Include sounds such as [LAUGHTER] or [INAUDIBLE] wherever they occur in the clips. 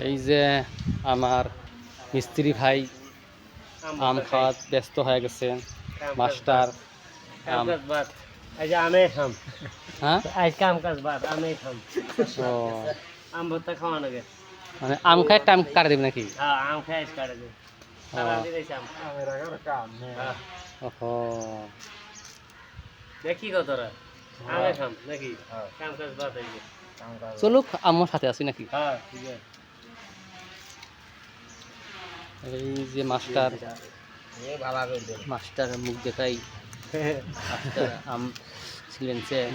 এই যে আমার মিস্ত্রি ভাই আম খাওয়া ব্যস্ত হয়ে গেছে। মাস্টার হ্যাঁ? মানে আম খাই টাইম কাটে দেবে নাকি? হ্যাঁ আম কাটে হ্যাঁ। দেখি কত হ্যাঁ। চলুক আমার সাথে আছি নাকি? হ্যাঁ ঠিক আছে। এই যে মাস্টার মাস্টার মুখ দেখাই। মাস্টার আম ছিলেন সে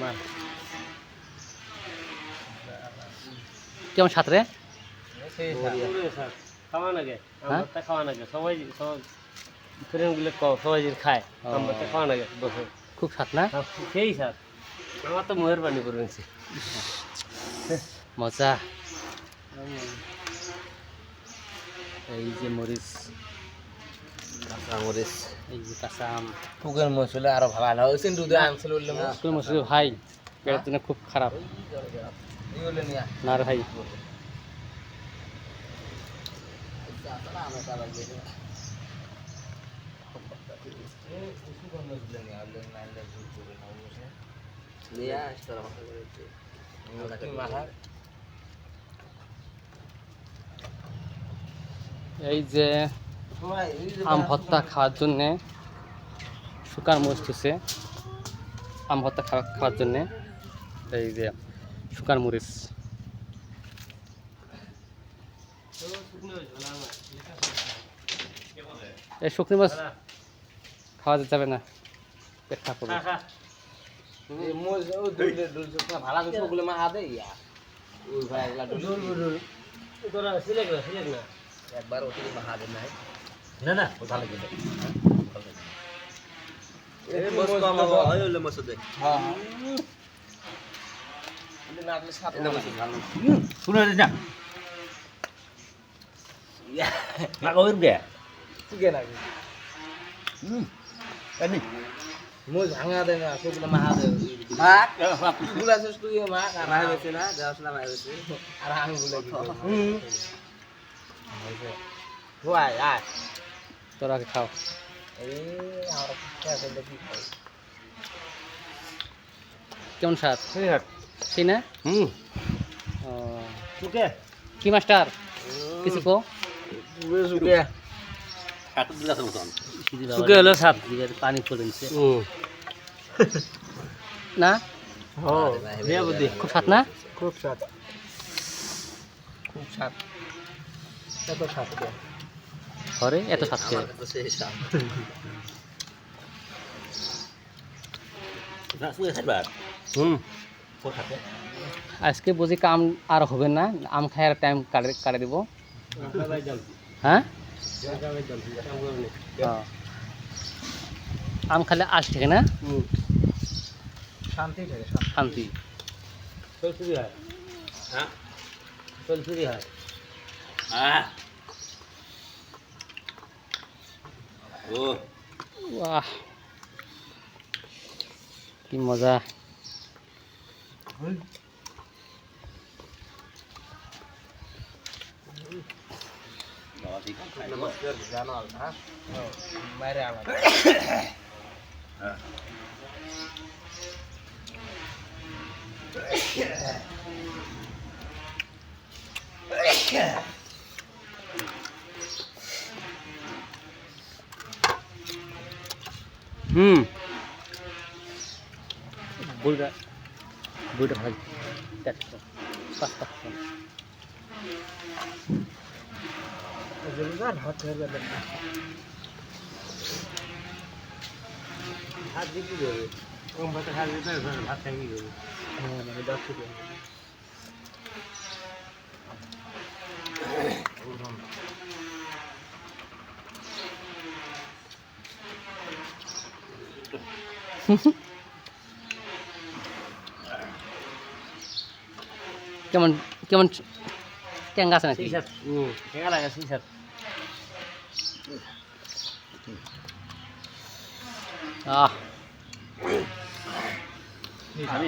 কেমন সাঁতরে খাওয়া লাগে আম? ভর্তা খাওয়া লাগে সবাই সবাই খায় খাওয়া লাগে বসে খুব সাত না? সেই স্যার আমার তো মুহের পানি করে মজা। এই যে মরিচ মরিচ এই যে কাঁচা আম। পুকের মশলা আরও ভালো হয়েছে দুধে আনছিল বললে আসলে মসুর ভাই পেটের জন্য খুব খারাপ। এই বলে নিয়া না রে এই যে আম ভত্তা খাওয়ার জন্যে শুকান মরিচ থুছে আম ভত্তা খাওয়া খাওয়ার জন্যে এই যে শুকান মরিচ। এই শুকনো মাছ খাওয়া যাবে না পেট খারাপ করবে ভালো করে ওগুলো মা হাতে ইয়া। ওই ভাই এগুলা একবার ওটি মা হাতে নাই। না না। ভালো করে হ্যাঁ না আপনি সাথে শুনে না না কইর গে চিকেন আছে কানি মুজ ভাঙা দে না সবগুলো মা হাতে গুলা শেষ তুই মা আর আয় না? যাস না আয় বেছে আমি বলে তোরা খাও কেমন স্বাদ ঠিক আছে হুম কি মাস্টার কিছু কো সুকে হলো সাপ পানি হুম না খুব সাত না খুব স্বাদ খুব স্বাদ এত ঘরে এত সাত। খেয়ে হুম। আজকে বুঝি কাম আর হবে না আম খাওয়ার টাইম কাটে কাটে দিব। হ্যাঁ? হ্যাঁ। আম খালে আশ থাকে না? শান্তি শান্তি। ফ্রি হয়। হ্যাঁ। চল ফ্রি হয় বাহ কি মজা জানো হ্যাঁ বাইরে আমার হুম। বুড়া বুড়া ভাই চারশো পাঁচ পাঁচশো হাত দিতে দেবে ওম ভাত হবে ভাত খাই দেবে হ্যাঁ মানে দশ [LAUGHS] কেমন কেমন ট্যাঙ্গা আছে নাকি? ট্যাঙ্গা লাগে স্যার আহ। আমি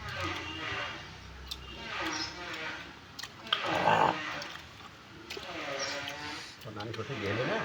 नानी छोटे गेले ना